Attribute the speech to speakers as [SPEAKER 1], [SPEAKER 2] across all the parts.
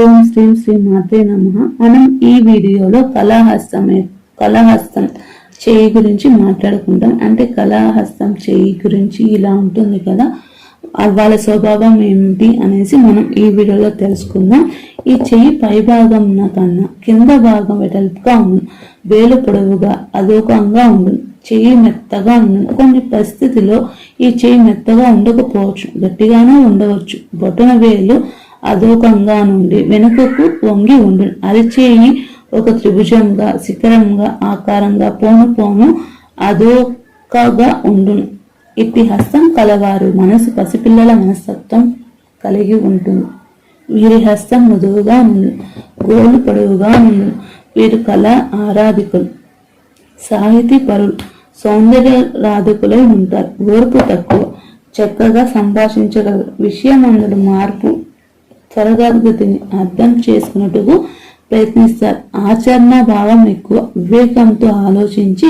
[SPEAKER 1] ఓం శ్రీం శ్రీ మాతే నమ. మనం ఈ వీడియోలో కళాహస్తం కళాహస్తం చేయి గురించి మాట్లాడుకుంటాం. అంటే కళాహస్తం చేయి గురించి ఇలా ఉంటుంది కదా. వాళ్ళ స్వభావం ఏమిటి అనేసి మనం ఈ వీడియోలో తెలుసుకుందాం. ఈ చెయ్యి పై భాగం కన్నా కింద భాగం వెడల్పుగా ఉండు వేలు పొడవుగా అదోకంగా ఉండు చెయ్యి మెత్తగా ఉండు. కొన్ని పరిస్థితిలో ఈ చెయ్యి మెత్తగా ఉండకపోవచ్చు గట్టిగానే ఉండవచ్చు. బొటన వేలు అధోకంగా నుండి వెనుకకు వంగి ఉండును అరిచేయి ఒక త్రిభుజంగా శిఖరంగా ఆకారంగా పోను పోను అధోకగా ఉండును ఇట్టి హస్తం కలవారు మనసు పసిపిల్లల మనస్తత్వం కలిగి ఉంటుంది వీరి హస్తం మృదువుగా ఉండు గోలు పొడవుగా ఉండు వీరు కళ ఆరాధికులు సాహితీ పరులు సౌందర్య రాధకులై ఉంటారు. ఓర్పు తక్కువ చక్కగా సంభాషించగలరు. విషయమందుడు మార్పు త్వరగతిని అర్థం చేసుకున్నట్టుకు ప్రయత్నిస్తారు. ఆచరణ భావం ఎక్కువ. వివేకంతో ఆలోచించి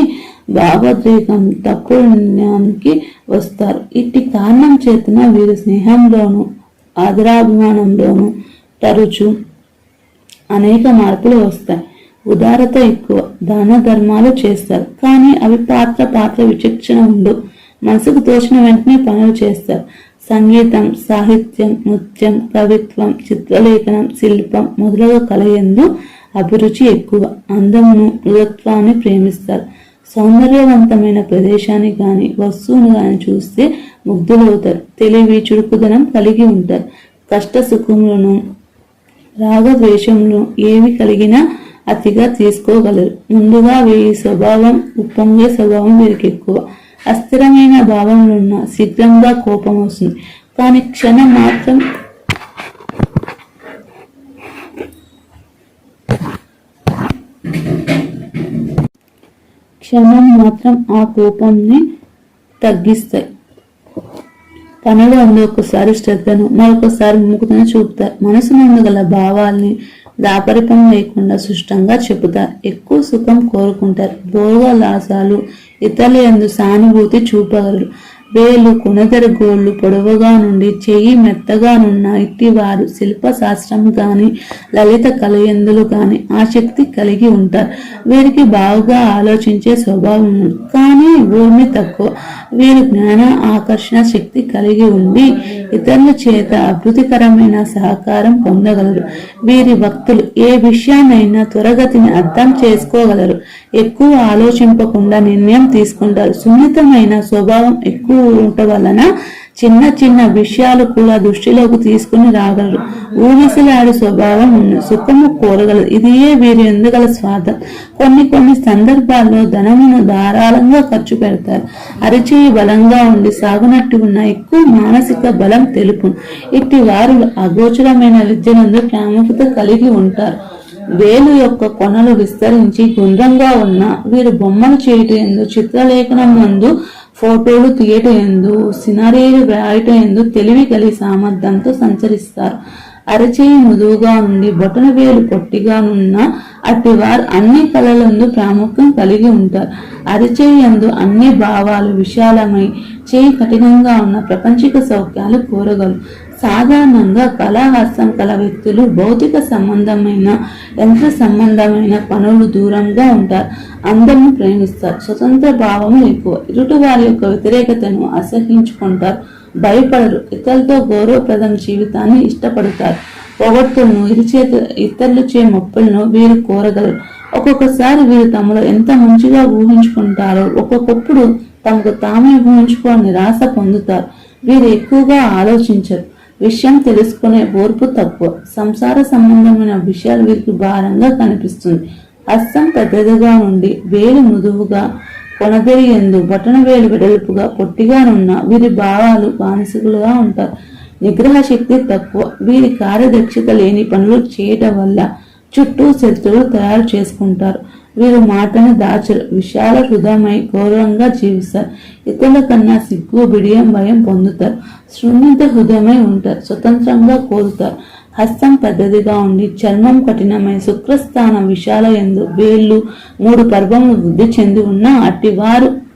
[SPEAKER 1] భావోద్వేగం తప్పుడు నిర్ణయానికి వస్తారు. ఇట్టి కారణం చేతన వీరు స్నేహంలోను ఆదరాభిమానంలోను తరచు అనేక మార్పులు వస్తాయి. ఉదారత ఎక్కువ. దాన ధర్మాలు చేస్తారు. కానీ అవి పాత్ర పాత్ర విచక్షణ ఉండవు మనసుకు తోచిన వెంటనే పనులు చేస్తారు. సంగీతం సాహిత్యం నృత్యం కవిత్వం చిత్రలేఖనం శిల్పం మొదలగు కలయందు అభిరుచి ఎక్కువ అందమును మృగత్వాన్ని ప్రేమిస్తారు సౌందర్యవంతమైన ప్రదేశాన్ని కానీ వస్తువును కానీ చూస్తే ముగ్ధులవుతారు తెలివి చురుకుదనం కలిగి ఉంటారు కష్ట సుఖములను రాగద్వేషములు ఏవి కలిగినా అతిగా తీసుకోగలరు ముందుగా వీరి స్వభావం ఉప్పొంగే స్వభావం వీరికి ఎక్కువ అస్థిరమైన భావములున్న శీఘ్రంగా కోపం వస్తుంది కానీ క్షణం మాత్రం క్షణం మాత్రం ఆ కోపంని తగ్గిస్తాయి. పనులు అందు ఒకసారి శ్రద్ధను మరొకసారి ముక్కుతను చూపుతారు మనసు నందు గల భావాల్ని దాపరికం లేకుండా సుష్టంగా చెబుతారు ఎక్కువ సుఖం కోరుకుంటారు. భోగ ఇతరులందు సానుభూతి చూపగలరు వేలు కునగరగోళ్ళు పొడవుగా నుండి చెయ్యి మెత్తగానున్న ఇట్టివారు శిల్పశాస్త్రం గాని లలిత కలయందులు గాని ఆసక్తి కలిగి ఉంటారు. వీరికి బాగా ఆలోచించే స్వభావం కానీ భూమి తక్కువ. వీరు జ్ఞాన ఆకర్షణ శక్తి కలిగి ఉండి ఇతరుల చేత అభివృద్ధికరమైన సహకారం పొందగలరు. వీరి భక్తులు ఏ విషయాన్నైనా త్వరగతిని అర్థం చేసుకోగలరు. ఎక్కువ ఆలోచింపకుండా నిర్ణయం తీసుకుంటారు. సున్నితమైన స్వభావం ఎక్కువ ఉండటం వలన చిన్న చిన్న విషయాలు కూడా దృష్టిలోకి తీసుకుని రాగలరు. ఊగిసలాడే స్వభావం ఉన్న సుఖము కోరగలరు ఇది వీరు వీరి ఎందుగల స్వార్థం. కొన్ని కొన్ని సందర్భాల్లో ధనమును ధారాళంగా ఖర్చు పెడతారు. అరిచేయి బలంగా ఉండి సాగునట్టు ఉన్న ఎక్కువ మానసిక బలం తెలుపు ఇట్టి వారు అగోచరమైన విద్యనందు ప్రాముఖ్యత కలిగి ఉంటారు. వేలు యొక్క కొనలు విస్తరించి గుండ్రంగా ఉన్న వీరు బొమ్మలు చేయటం ఎందు చిత్రలేఖనం ముందు ఫోటోలు తీయటం ఎందు సినరీలు వ్రాయటం ఎందు తెలివి కలిగి సామర్థ్యంతో సంచరిస్తారు. అరచేయి మృదువుగా ఉండి బొటన వేలు పొట్టిగానున్న అట్టి వారు అన్ని కళలందు ప్రాముఖ్యం కలిగి ఉంటారు. అరచేయి యందు అన్ని భావాలు విశాలమై చేయి కఠినంగా ఉన్న ప్రపంచిక సౌఖ్యాలు కోరగలరు సాధారణంగా కళాహస్తం కల వ్యక్తులు భౌతిక సంబంధమైన యంత్ర సంబంధమైన పనులు దూరంగా ఉంటారు. అందరిని ప్రేమిస్తారు. స్వతంత్ర భావము ఎక్కువ. ఇరుటి వారి యొక్క వ్యతిరేకతను అసహించుకుంటారు. భయపడరు. ఇతరులతో గౌరవప్రదం జీవితాన్ని ఇష్టపడతారు. పొగడ్తులను ఇరుచేత ఇతరులు చే మొప్పులను వీరు కోరగలరు. ఒక్కొక్కసారి వీరు తమలో ఎంత మంచిగా ఊహించుకుంటారో ఒక్కొక్కప్పుడు తమకు తామే ఊహించుకోని నిరాశ పొందుతారు. వీరు ఎక్కువగా ఆలోచించరు. విషయం తెలుసుకునే ఓర్పు తక్కువ సంసార సంబంధమైన విషయాలు వీరికి భారంగా కనిపిస్తుంది. హస్తం పెద్దదిగా ఉండి వేలు మృదువుగా కొనదరి ఎందు బొటన వేలు వెడల్పుగా పొట్టిగా ఉన్న వీరి భావాలు మానసికులుగా ఉంటారు నిగ్రహ శక్తి తక్కువ. వీరి కార్యదక్షత లేని పనులు చేయటం వల్ల చుట్టూ శత్రువులు తయారు చేసుకుంటారు. వీరు మాటను దాచరు. విశాల హృదయమై గౌరవంగా జీవిస్తారు. ఇతరుల కన్నా సిగ్గు బిడియం భయం పొందుతారు. శృంగిత హృదయమై ఉంటారు. స్వతంత్రంగా కోరుతారు. హస్తం పెద్దదిగా ఉండి చర్మం కఠినమై శుక్రస్థానం విశాల ఎందు వేళ్ళు మూడు పర్వములు వృద్ధి చెంది ఉన్న అట్టి వారు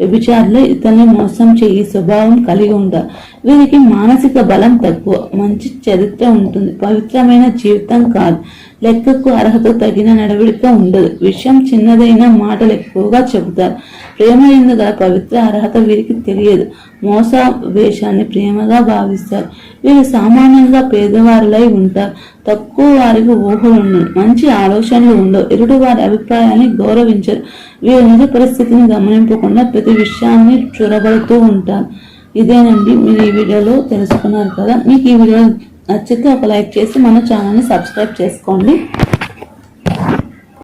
[SPEAKER 1] వ్యభిచారులు ఇతన్ని మోసం చేయి స్వభావం కలిగి ఉంటారు. వీరికి మానసిక బలం తక్కువ. మంచి చరిత్ర ఉంటుంది. పవిత్రమైన జీవితం కాదు. లెక్కకు అర్హత తగిన నడవడిక ఉండదు. విషయం చిన్నదైన మాటలు ఎక్కువగా చెబుతారు. ప్రేమ ఎందుకు? పవిత్ర అర్హత వీరికి తెలియదు. మోస వేషాన్ని ప్రేమగా భావిస్తారు. వీరు సామాన్యంగా పేదవారులై ఉంటారు. తక్కువ వారికి ఊహలు ఉండవు మంచి ఆలోచనలు ఉండవు. ఎరుడు వారి అభిప్రాయాన్ని గౌరవించరు. వీరు నిజ పరిస్థితిని గమనింపకుండా ప్రతి విషయాన్ని చొరబడుతూ ఉంటారు. ఇదేనండి మీరు ఈ వీడియోలో తెలుసుకున్నారు కదా. మీకు ఈ వీడియో నచ్చితే ఒక లైక్ చేసి మన ఛానల్ని సబ్స్క్రైబ్ చేసుకోండి.